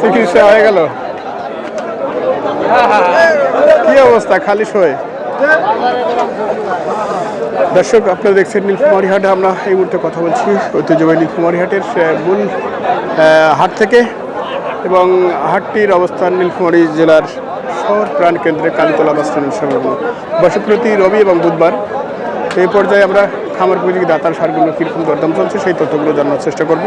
চিকিৎসা হয়ে গেল। কি অবস্থা? খালি শোয়ে। দর্শক, আপনারা দেখছেন নীলকুমারী হাটে। আমরা এই মুহূর্তে কথা বলছি ঐতিহ্যবাহী নীলকুমারী হাটের মূল হাট থেকে। এবং হাটটির অবস্থান নীলকুমারী জেলার শহর প্রাণ কেন্দ্রে কালীতলা বাস সংলগ্ন বসে প্রতি রবি এবং বুধবার। এই পর্যায়ে আমরা খামার উপযোগী দাতার সারগুলো কীরকম দরদাম চলছে, সেই তথ্যগুলো জানার চেষ্টা করব।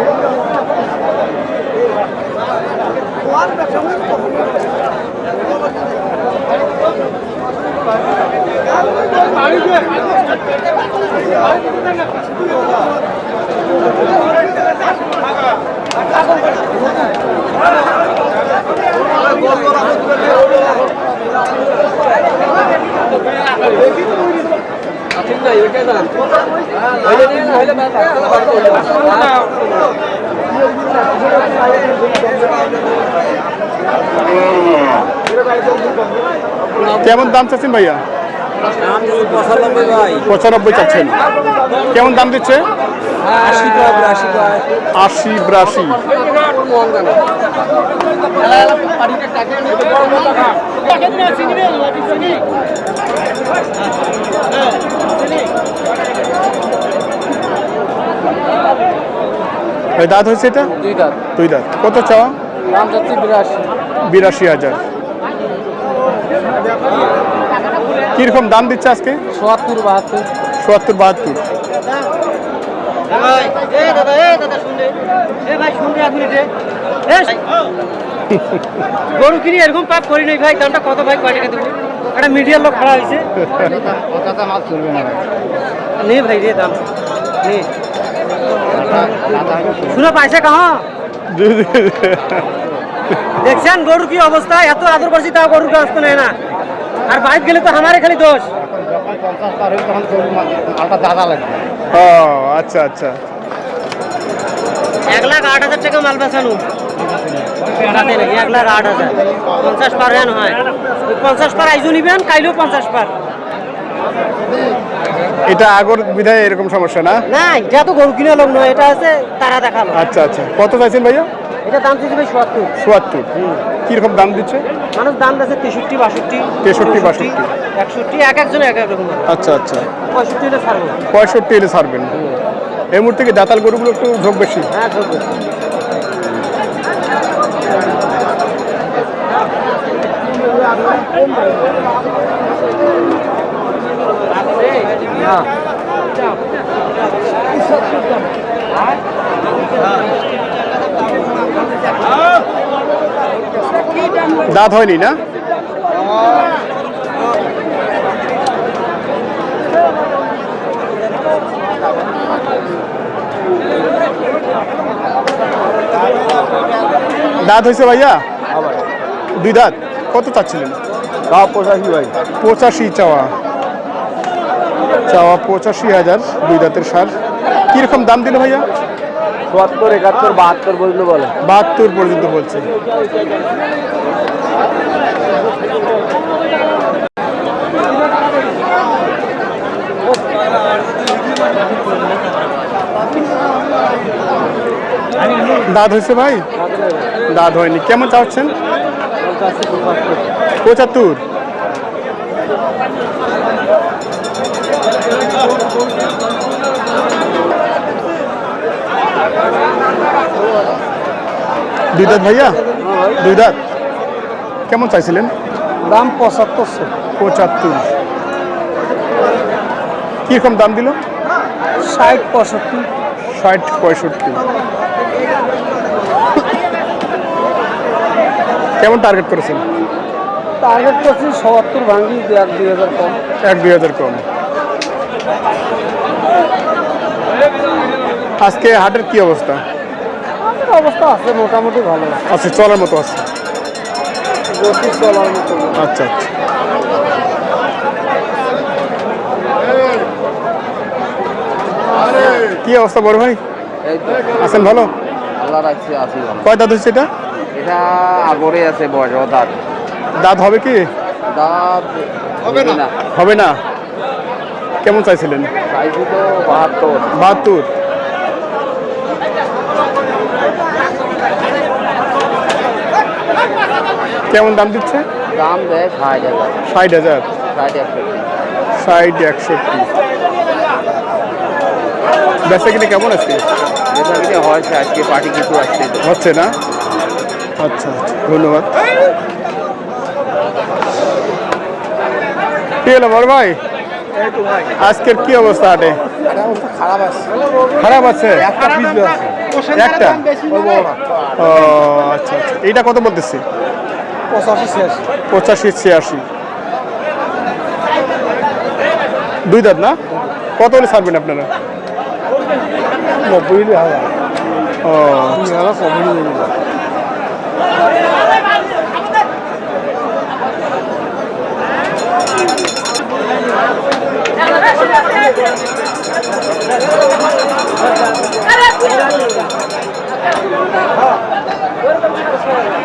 কেমন দাম চাচ্ছেন ভাইয়া? পঁচানব্বই চাচ্ছেন। কেমন দাম দিচ্ছে? আশি বিরাশি। দাঁত হয়েছে এটা? দুই দাঁত। দুই দাঁত। কত চাওয়া? বিরাশি। বিরাশি হাজার। কীরকম দাম দিচ্ছে আজকে? চুয়াত্তর বাহাত্তর। চুয়াত্তর বাহাত্তর। গরু কিনে এরকম পাপ করি নাই ভাই দামটা কত ভাই কয় টাকা দেবো? একটা মিডিয়ার লোক খাড়া হয়েছে। নে ভাই। রে দাম। নে। শুনে পাইছে কাহা? দেখছেন গরুর কি অবস্থা? এত আদর করছি তাও গরুর কাজ তো নেয় না। আর বাইক গেলে তো আমারে খালি দোষ। ও আচ্ছা আচ্ছা। এক লাখ আট হাজার টাকা মাল বেচানো। এক লাখ আট হাজার। পঞ্চাশ পার হেন হয়। পঞ্চাশ পার আইজো নিবেন কাইলেও পঞ্চাশ পার এটা আগর বিধায় এরকম সমস্যা না? না এটা তো গরু কিনে লোক নয় এটা আছে তারা দেখাল। আচ্ছা আচ্ছা। কত চাইছেন ভাইয়া? এটা দাম দিচ্ছে ভাই সত্তর। চুয়াত্তর কীরকম দাম দিচ্ছে? মানুষ দাম দিচ্ছে তেষট্টি বাষট্টি। 63, 62 একষট্টি এক একজন এক এক রকম আচ্ছা আচ্ছা। পঁয়ষট্টি হলে ছাড়বো। পঁয়ষট্টি এলে ছাড়বেন। এই মুহূর্তে কি দাতাল গরুগুলো একটু ঝোঁক বেশি? হ্যাঁ ধরবো হ্যাঁ। দাঁত হয়নি না? দাঁত হয়েছে ভাইয়া? দুই দাঁত। কত চাচ্ছিলেন? পঁচাশি ভাই। পঁচাশি চাওয়া। চাওয়া পঁচাশি হাজার দুই দাঁতের সার। কীরকম দাম দিল ভাইয়া? চুয়াত্তর একাত্তর, বাহাত্তর পর্যন্ত বলে। বাহাত্তর পর্যন্ত বলছে। দাঁত হয়েছে ভাই? দাঁত হয়নি। কেমন চাচ্ছেন? পঁচাত্তর। দুই দাঁত ভাইয়া? দুই দাঁত কেমন চাইছিলেন? দাম পঁচাত্তর পঁচাত্তর। কীরকম দাম দিল? ষাট পঁয়ষট্টি। ষাট পঁয়ষট্টি। কেমন টার্গেট করেছেন? টার্গেট করছি সত্তর ভাঙ্গি এক দুই হাজার কম। এক দুই হাজার কম। আজকে হাটের কি অবস্থা? অবস্থা আছে মোটামুটি ভালো আছে। চলার মতো আছে। চলার আচ্ছা আচ্ছা। কি অবস্থা বড় ভাই? আছেন ভালো? আল্লাহ আছি কয় দাঁত হচ্ছে এটা? এটা আগরে আছে দাঁত। দাঁত হবে কি? দাঁত হবে না। হবে না। কেমন চাইছিলেন? বাহাত্তর। বাহাত্তর। কেমন দাম দিচ্ছে? দাম দেয় ষাট হাজার। ষাট হাজার? ষাট একষট্টি। বেচা কিনে কেমন আছে? কিনে হয়েছে আজকে পার্টি কিছু আসছে হচ্ছে না? আচ্ছা আচ্ছা ধন্যবাদ। কি হলো বড় ভাই? আজকের কি অবস্থা হাটে? খারাপ আছে। খারাপ আছে? একটা পিস আছে একটা? ও আচ্ছা আচ্ছা। এইটা কত বলতেছি? পঁচাশি শেষ পঁচাশি ছিয়াশি। দুই দাঁত না? কত হলে ছাড়বেন আপনারা? নব্বই হাজার। ও হাজার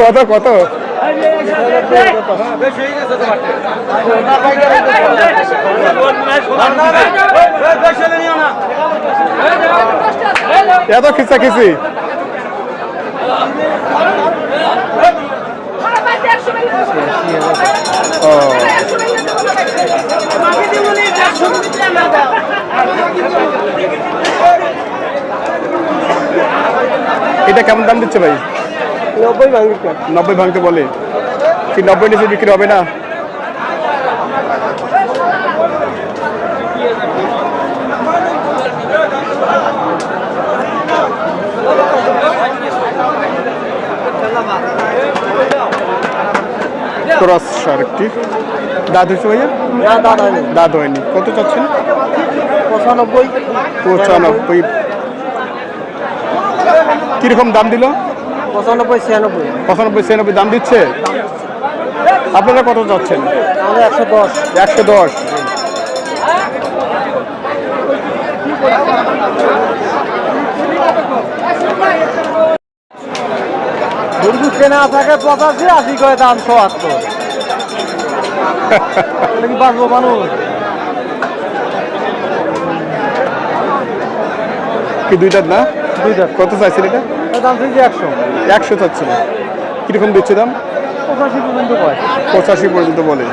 কত কত? এত খিচা খিচি ও। এটা কেমন দাম দিচ্ছে ভাই? নব্বই ভাঙি নব্বই ভাঙতে বলে। কি নব্বই নিচে বিক্রি হবে না? ক্রস শার্কটি দাঁত হয়েছে ভাইয়া? না দাদা নেই দাঁত হয়নি। কত চাচ্ছেন? পঁচানব্বই। পঁচানব্বই কীরকম দাম দিল? পঁচানব্বই ছিয়ানব্বই। পঁচানব্বই ছিয়ানব্বই দাম দিচ্ছে? আপনারা কত চাচ্ছেন? আমাদের একশো দশ। একশো দশ। দুর্গু কেনা থাকে পঁচাশি আশি করে দাম সোয়াত্তর কি বাঁচবো মানুষ? কি দুইটার না? দুইটা কত চাইছেন এটা? দাম চাইছি একশো। একশো চাচ্ছিল কীরকম দিচ্ছে দাম? পঁচাশি পর্যন্ত পঁচাশি পর্যন্ত বলে।